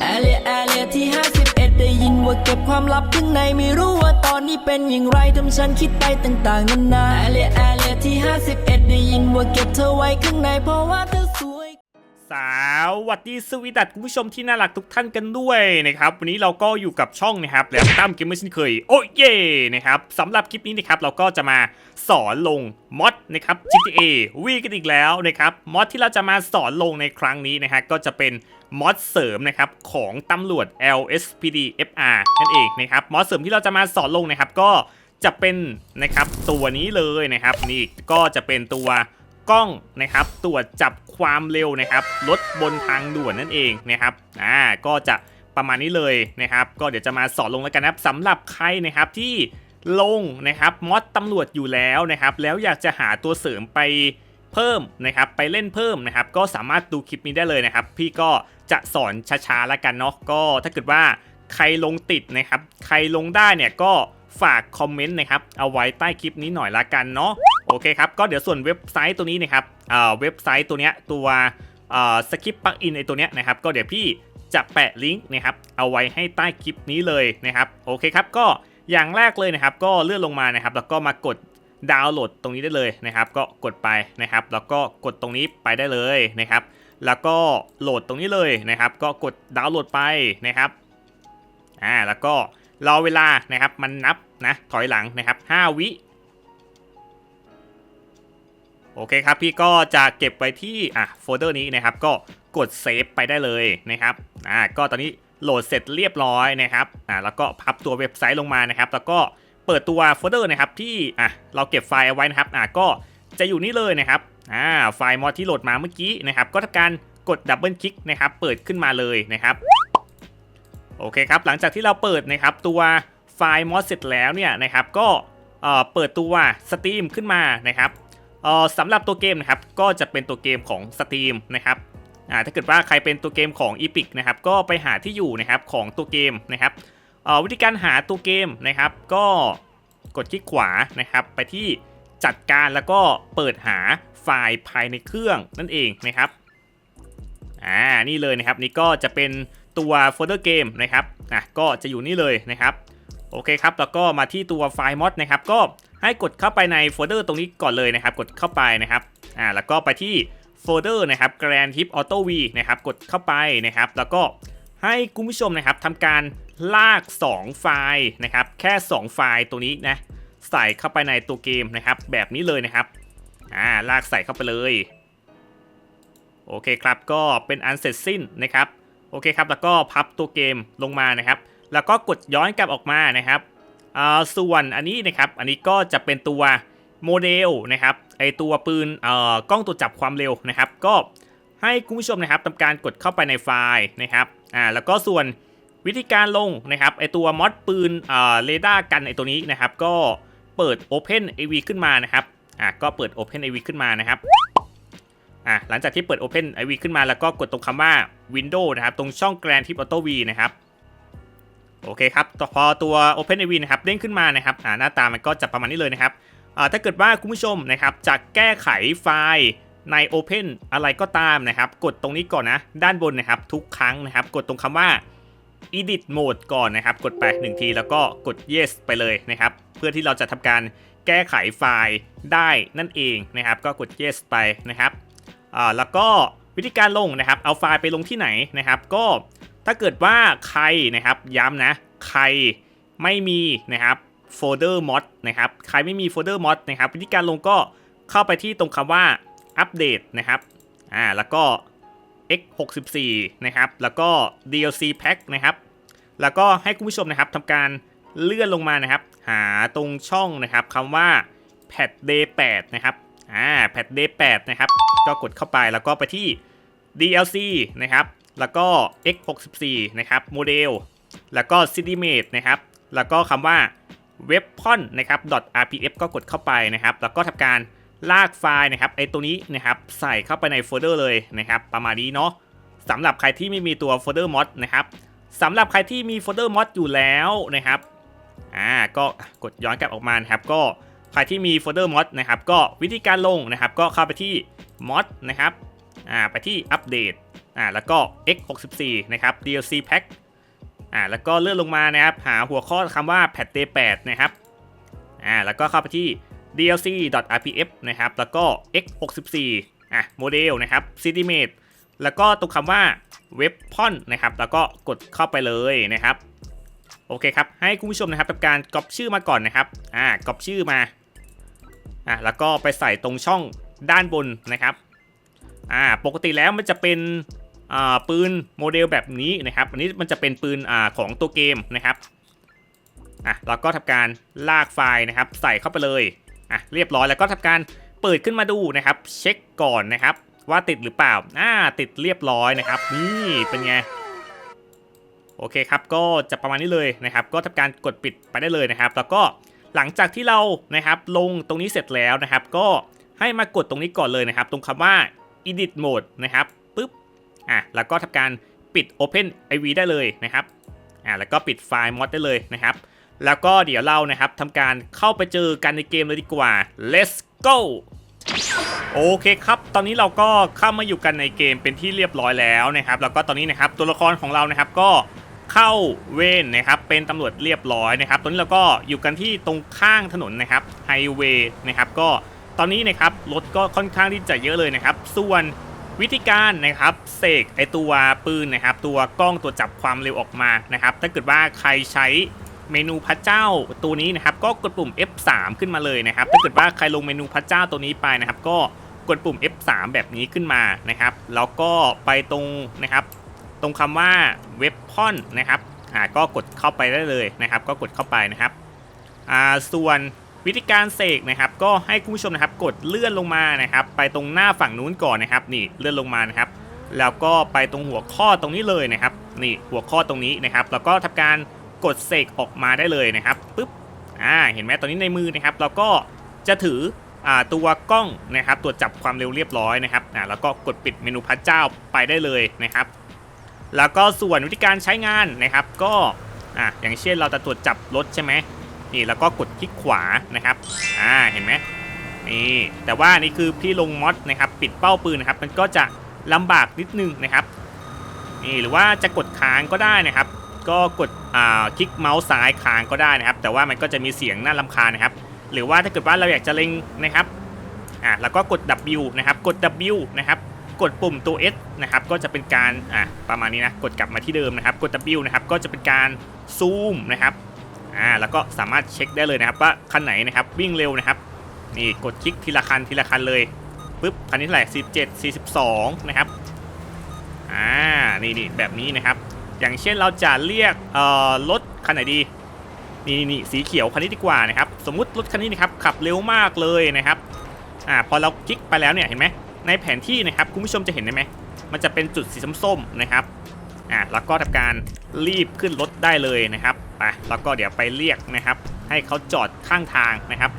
แอเลียแอเลียที่ 51 ได้ยินว่าเก็บความลับข้างในไม่รู้ว่าตอนนี้เป็นอย่างไรทำฉันคิดไปต่างๆนานาแอเลียแอเลียที่ 51 ได้ยินว่าเก็บเธอไว้ข้างในเพราะว่าเธอสวย สวัสดีสวีดัตคุณผู้ชมที่น่ารักทุกท่านกันด้วยนะครับวันนี้เราก็อยู่กับช่องนะครับแล้วตั้มเกมเมอร์เช่นเคยโอ้เย่นะครับสำหรับคลิปนี้นะครับเราก็จะมาสอนลงมอดนะครับ GTA V กันอีกแล้วนะครับมอดที่เราจะมาสอนลงในครั้งนี้นะฮะก็จะเป็นมอดเสริมนะครับของตำรวจ LSPD FR นั่นเองนะครับมอดเสริมที่เราจะมาสอนลงนะครับก็จะเป็นนะครับตัวนี้เลยนะครับนี่ก็จะเป็นตัว กล้องนะครับ ตรวจจับความเร็วนะครับรถบนทางด่วนนั่นเองนะครับอ่าก็จะประมาณนี้เลยนะครับ ก็เดี๋ยวจะมาสอนลงแล้วกันนะครับสำหรับใครนะครับที่ลงนะครับมอดตำรวจอยู่แล้วนะครับ แล้วอยากจะหาตัวเสริมไปเพิ่มนะครับ ไปเล่นเพิ่มนะครับ ก็สามารถดูคลิปนี้ได้เลยนะครับ พี่ก็จะสอนช้าๆแล้วกันเนาะก็ถ้าเกิดว่าใครลงติดนะครับ ใครลงได้เนี่ยก็ฝากคอมเมนต์นะครับ เอาไว้ใต้คลิปนี้หน่อยละกันเนาะ โอเคครับ ก็เดี๋ยวส่วนเว็บไซต์ตัวนี้นะครับเอ่อเว็บไซต์ตัวเนี้ยตัวเอ่อสคริปต์ปลักอินไอตัวเนี้ยนะครับ ก็เดี๋ยวพี่จะแปะลิงก์นะครับ เอาไว้ให้ใต้คลิปนี้เลยนะครับ โอเคครับ ก็อย่างแรกเลยนะครับ ก็เลื่อนลงมานะครับ แล้วก็มากดดาวน์โหลดตรงนี้ได้เลยนะครับ ก็กดไปนะครับ แล้วก็กดตรงนี้ไปได้เลยนะครับ แล้วก็โหลดตรงนี้เลยนะครับ ก็กดดาวน์โหลดไปนะครับอ่าแล้วก็รอเวลานะครับมันนับนะถอยหลังนะครับ 5 วิ โอเคครับพี่ก็จะเก็บไว้ที่อะโฟลเดอร์นี้นะครับก็กดเซฟไปได้เลยนะครับอ่าก็ตอนนี้โหลดเสร็จเรียบร้อยนะครับอ่าแล้วก็พับตัวเว็บไซต์ลงมานะครับ แล้วก็เปิดตัวโฟลเดอร์นะครับที่อะเราเก็บไฟล์เอาไว้นะครับอ่าก็จะอยู่นี่เลยนะครับอ่าไฟล์มอดที่โหลดมาเมื่อกี้นะครับ ก็ทำการกดดับเบิลคลิกนะครับเปิดขึ้นมาเลยนะครับโอเคครับหลังจากที่เราเปิดนะครับตัวไฟล์มอสเสร็จแล้วเนี่ยนะครับก็เอ่อเปิดตัวสตรีมขึ้นมานะครับ สำหรับตัวเกมนะครับก็จะเป็นตัวเกมของ Steam นะครับถ้าเกิดว่าใครเป็นตัวเกมของ Epic นะครับก็ไปหาที่อยู่นะครับของตัวเกมนะครับวิธีการหาตัวเกมนะครับ ก็กดคลิกขวานะครับ ไปที่จัดการแล้วก็เปิดหาไฟล์ภายในเครื่องนั่นเองนะครับอ่านี่เลยนะครับนี่ก็จะเป็นตัวโฟลเดอร์เกมนะครับอะก็จะอยู่นี่เลยนะครับโอเคครับแล้วก็มาที่ตัวไฟล์มอดนะครับก็ ให้กดเข้าไปในโฟลเดอร์ตรงนี้ก่อนเลยนะครับ กดเข้าไปนะครับอ่าแล้วก็ไปที่โฟลเดอร์นะครับ Grand Tip Auto V นะครับกดเข้าไปนะครับ แล้วก็ให้คุณผู้ชมนะครับทำการลาก 2 ไฟล์นะครับ แค่ 2 ไฟล์ตัวนี้นะใส่เข้าไปในตัวเกมนะครับ แบบนี้เลยนะครับอ่าลากใส่เข้าไปเลยโอเคครับก็เป็นอันเสร็จสิ้นนะครับโอเคครับแล้วก็พับตัวเกมลงมานะครับ แล้วก็กดย้อนกลับออกมานะครับ อ่าส่วนอันนี้นะครับ อันนี้ก็จะเป็นตัวโมเดลนะครับ ไอตัวปืนเอ่อกล้องตรวจับความเร็วนะครับ ก็ให้คุณผู้ชมนะครับทำการกดเข้าไปในไฟล์นะครับ อ่า แล้วก็ส่วนวิธีการลงนะครับ ไอตัวมอดปืนเอ่อเรดาร์กันไอตัวนี้นะครับ ก็เปิด Open AV ขึ้นมานะครับ อ่าก็เปิด Open AV ขึ้นมานะครับ อะหลังจากที่เปิด Open IV ขึ้นมาแล้วก็กดตรงคำว่า Windows นะครับ ตรงช่อง Grand Tip Auto V นะครับ โอเคครับต่อพอตัว Open IV นะครับเด้งขึ้นมานะครับหน้าตามันก็จะประมาณนี้เลยนะครับถ้าเกิดว่าคุณผู้ชมนะครับจะแก้ไขไฟล์ใน Open อะไรก็ตามนะครับ กดตรงนี้ก่อนนะ ด้านบนนะครับ ทุกครั้งนะครับ กดตรงคำว่า edit mode ก่อนนะครับ กดไปหนึ่งทีแล้วก็กด yes ไปเลยนะครับ เพื่อที่เราจะทำการแก้ไขไฟล์ได้นั่นเองนะครับ ก็กด yes ไปนะครับแล้วก็วิธีการลงนะครับ เอาไฟล์ไปลงที่ไหนนะครับ ก็ ถ้าเกิดว่าใครนะครับย้ำนะ ใครไม่มีนะครับโฟลเดอร์มอดนะครับใครไม่มีโฟลเดอร์มอดนะครับวิธีการลงก็เข้าไปที่ตรงคำว่าอัปเดตนะครับอ่าแล้วก็ x64 นะครับแล้วก็ DLC pack นะครับแล้วก็ให้คุณผู้ชมนะครับทำการเลื่อนลงมานะครับ หาตรงช่องนะครับคำว่า p a t day 8นะครับอ่า p a t day 8นะครับก็กดเข้าไปแล้วก็ไปที่ DLC นะครับ แล้วก็ x64 นะครับโมเดลแล้วก็ CDMate นะครับ แล้วก็คำว่า weapon นะครับ .rpf ก็กดเข้าไปนะครับ แล้วก็ทำการลากไฟล์นะครับไอตัวนี้นะครับใส่เข้าไปในโฟลเดอร์เลยนะครับประมาณนี้เนาะสำหรับใครที่ไม่มีตัวโฟลเดอร์มอดนะครับสำหรับใครที่มีโฟลเดอร์มอดอยู่แล้วนะครับอ่าก็กดย้อนกลับออกมานะครับ ก็ใครที่มีโฟลเดอร์มอดนะครับ ก็วิธีการลงนะครับ ก็เข้าไปที่มอดนะครับอ่าไปที่อัปเดต อ่าแล้วก็ X64 นะครับ DLC Pack อ่าแล้วก็เลื่อนลงมานะครับ หาหัวข้อคำว่า Patch Day 8นะครับอ่าแล้วก็เข้าไปที่ dlc.rpf นะครับแล้วก็ x64 อะโมเดลนะครับ cdmate แล้วก็ตรงคำว่า webpon นะครับ แล้วก็กดเข้าไปเลยนะครับ โอเคครับ ให้คุณผู้ชมนะครับทำการก๊อปชื่อมาก่อนนะครับ อ่าก๊อปชื่อมา อะแล้วก็ไปใส่ตรงช่องด้านบนนะครับ อ่า ปกติแล้วมันจะเป็น ปืนโมเดลแบบนี้นะครับ อันนี้มันจะเป็นปืนอของตัวเกมนะครับอะเราก็ทำการลากไฟล์นะครับ ใส่เข้าไปเลยอะเรียบร้อยแล้วก็ทำการเปิดขึ้นมาดูนะครับ เช็คก่อนนะครับ ว่าติดหรือเปล่าอ่าติดเรียบร้อยนะครับ นี่เป็นไงโอเคครับก็จะประมาณนี้เลยนะครับ ก็ทำการกดปิดไปได้เลยนะครับ แล้วก็หลังจากที่เรานะครับลงตรงนี้เสร็จแล้วนะครับ ก็ให้มากดตรงนี้ก่อนเลยนะครับ ตรงคำว่า edit mode นะครับ อะแล้วก็ทำการปิด open iv ได้เลยนะครับอะแล้วก็ปิดไฟล์ mod ได้เลยนะครับ แล้วก็เดี๋ยวเรานะครับทำการเข้าไปเจอกันในเกมเลยดีกว่า let's go โอเคครับ ตอนนี้เราก็เข้ามาอยู่กันในเกมเป็นที่เรียบร้อยแล้วนะครับ แล้วก็ตอนนี้นะครับตัวละครของเรานะครับก็เข้าเวนนะครับ เป็นตำรวจเรียบร้อยนะครับ ตอนนี้เราก็อยู่กันที่ตรงข้างถนนนะครับไฮเวย์นะครับ ก็ตอนนี้นะครับรถก็ค่อนข้างที่จะเยอะเลยนะครับ ส่วน วิธีการนะครับเสกไอตัวปืนนะครับ ตัวกล้องตัวจับความเร็วออกมานะครับ ถ้าเกิดว่าใครใช้เมนูพระเจ้าตัวนี้นะครับ ก็กดปุ่ม F3 ขึ้นมาเลยนะครับ ถ้าเกิดว่าใครลงเมนูพระเจ้าตัวนี้ไปนะครับ ก็กดปุ่ม F3 แบบนี้ขึ้นมานะครับ แล้วก็ไปตรงนะครับ ตรงคำว่าเว็บพอนนะครับอ่าก็กดเข้าไปได้เลยนะครับ ก็กดเข้าไปนะครับอ่าส่วน วิธีการเสกนะครับก็ให้คุณผู้ชมนะครับกดเลื่อนลงมานะครับ ไปตรงหน้าฝั่งนู้นก่อนนะครับ นี่เลื่อนลงมานะครับ แล้วก็ไปตรงหัวข้อตรงนี้เลยนะครับ นี่หัวข้อตรงนี้นะครับ แล้วก็ทำการกดเสกออกมาได้เลยนะครับปึ๊บอ่าเห็นไหมตอนนี้ในมือนะครับ เราก็จะถืออ่าตัวกล้องนะครับตรวจจับความเร็วเรียบร้อยนะครับอ่าแล้วก็กดปิดเมนูพระเจ้าไปได้เลยนะครับ แล้วก็ส่วนวิธีการใช้งานนะครับ ก็อะอย่างเช่นเราจะตรวจจับรถใช่ไหม นี่แล้วก็กดคลิกขวานะครับอ่าเห็นไหมนี่แต่ว่านี่คือพี่ลงมอดนะครับปิดเป้าปืนนะครับ มันก็จะลำบากนิดนึงนะครับนี่หรือว่าจะกดค้างก็ได้นะครับ ก็กดอ่าคลิกเมาส์ซ้ายค้างก็ได้นะครับ แต่ว่ามันก็จะมีเสียงน่ารำคาญนะครับ หรือว่าถ้าเกิดว่าเราอยากจะเล็งนะครับอะแล้วก็กด W นะครับกด W นะครับกดปุ่มตัว S นะครับก็จะเป็นการอะประมาณนี้นะกดกลับมาที่เดิมนะครับ กด W นะครับก็จะเป็นการซูมนะครับ อ่าแล้วก็สามารถเช็คได้เลยนะครับว่าคันไหนนะครับวิ่งเร็วนะครับนี่กดคลิกทีละคันทีละคันเลยปุ๊บคันนี้เท่าไหร่17 42นะครับอ่านี่นี่แบบนี้นะครับ อย่างเช่นเราจะเรียกเอ่อรถคันไหนดีนี่นี่นี่สีเขียวคันนี้ดีกว่านะครับสมมุติรถคันนี้นะครับขับเร็วมากเลยนะครับอ่าพอเราคลิกไปแล้วเนี่ยเห็นไหมในแผนที่นะครับคุณผู้ชมจะเห็นได้ไหมมันจะเป็นจุดสีส้มๆนะครับ อะแล้วก็ทำการรีบขึ้นรถได้เลยนะครับไปแล้วก็เดี๋ยวไปเรียกนะครับ ให้เขาจอดข้างทางนะครับ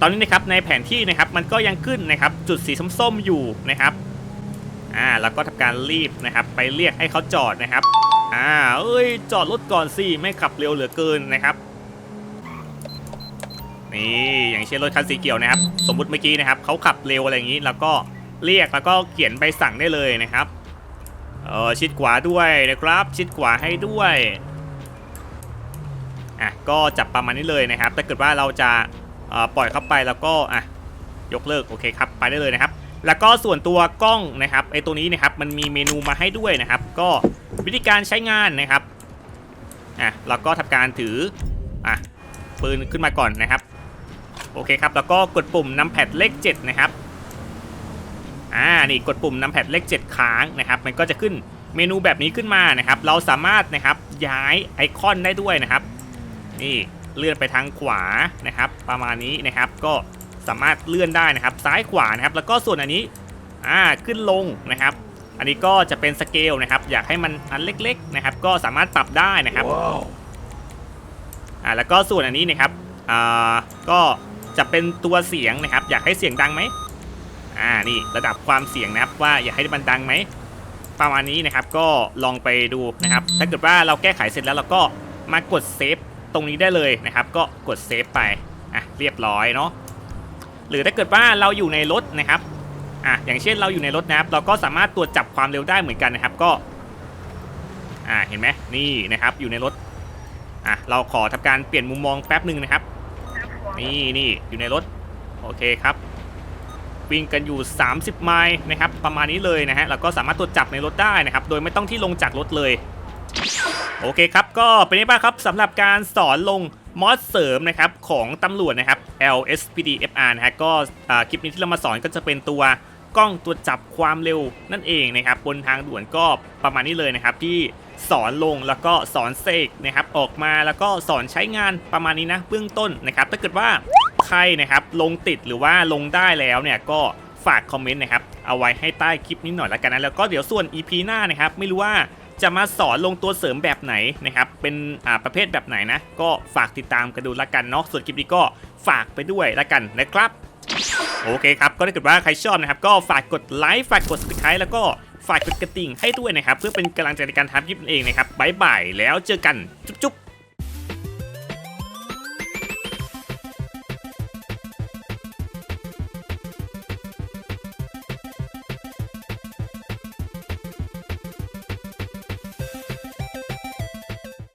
ตอนนี้นะครับในแผนที่นะครับมันก็ยังขึ้นนะครับ จุดสีส้มๆอยู่นะครับอ่าแล้วก็ทำการรีบนะครับ ไปเรียกให้เขาจอดนะครับอ่าเอ้ยจอดรถก่อนสิไม่ขับเร็วเหลือเกินนะครับนี่อย่างเช่นรถคันสีเขียวนะครับ สมมุติเมื่อกี้นะครับเขาขับเร็วอะไรอย่างนี้ แล้วก็ เรียกแล้วก็เขียนใบสั่งได้เลยนะครับเออชิดขวาด้วยนะครับ ชิดขวาให้ด้วยอะก็จับประมาณนี้เลยนะครับถ้าเกิดว่าเราจะเอ่อปล่อยเข้าไปแล้วก็อะยกเลิกโอเคครับไปได้เลยนะครับ แล้วก็ส่วนตัวกล้องนะครับไอตัวนี้นะครับมันมีเมนูมาให้ด้วยนะครับ ก็วิธีการใช้งานนะครับอะเราก็ทำการถืออะปืนขึ้นมาก่อนนะครับ โอเคครับแล้วก็กดปุ่มนำแพดเลข 7 นะครับ อ่านี่กดปุ่มนำแพดเลข7ค้างนะครับมันก็จะขึ้นเมนูแบบนี้ขึ้นมานะครับเราสามารถนะครับย้ายไอคอนได้ด้วยนะครับนี่เลื่อนไปทางขวานะครับประมาณนี้นะครับก็สามารถเลื่อนได้นะครับซ้ายขวานะครับแล้วก็ส่วนอันนี้อ่าขึ้นลงนะครับ อันนี้ก็จะเป็นสเกลนะครับอยากให้มันอันเล็กๆนะครับก็สามารถปรับได้นะครับอ่าแล้วก็ส่วนอันนี้นะครับอ่าก็จะเป็นตัวเสียงนะครับ อยากให้เสียงดังไหม อ่านี่ระดับความเสียงนะครับว่าอยากให้มันดังไหมประมาณนี้นะครับก็ลองไปดูนะครับ ถ้าเกิดว่าเราแก้ไขเสร็จแล้วเราก็มากดเซฟตรงนี้ได้เลยนะครับ ก็กดเซฟไปอะเรียบร้อยเนาะหรือถ้าเกิดว่าเราอยู่ในรถนะครับอะอย่างเช่นเราอยู่ในรถนะครับ เราก็สามารถตรวจจับความเร็วได้เหมือนกันนะครับก็อ่าเห็นไหมนี่นะครับอยู่ในรถอะเราขอทำการเปลี่ยนมุมมองแป๊บหนึ่งนะครับ นี่นี่อยู่ในรถโอเคครับ วิ่งกันอยู่ 30 ไมล์นะครับประมาณนี้เลยนะฮะแล้วก็สามารถตรวจจับในรถได้นะครับโดยไม่ต้องที่ลงจากรถเลยโอเคครับก็เป็นไงบ้างครับสำหรับการสอนลงมอสเสริมนะครับของตำรวจนะครับ LSPD FR นะฮะก็คลิปนี้ที่เรามาสอนก็จะเป็นตัวกล้องตรวจจับความเร็วนั่นเองนะครับบนทางด่วนก็ประมาณนี้เลยนะครับที่สอนลงแล้วก็สอนเสกนะครับออกมาแล้วก็สอนใช้งานประมาณนี้นะเบื้องต้นนะครับถ้าเกิดว่า ใครนะครับลงติดหรือว่าลงได้แล้วเนี่ยก็ฝากคอมเมนต์นะครับเอาไว้ให้ใต้คลิปนี้หน่อยละกันนะแล้วก็เดี๋ยวส่วน EP หน้านะครับไม่รู้ว่าจะมาสอนลงตัวเสริมแบบไหนนะครับ เป็นอ่าประเภทแบบไหนนะ ก็ฝากติดตามกันดูละกันเนาะส่วนคลิปนี้ก็ฝากไปด้วยละกันนะครับ โอเคครับ ก็ถ้าเกิดว่าใครชอบนะครับ ก็ฝากกดไลค์ฝากกด subscribe แล้วก็ฝากกดกระดิ่งให้ด้วยนะครับ เพื่อเป็นกำลังใจในการทำคลิปนั่นเองนะครับบายบายแล้วเจอกันจุ๊บ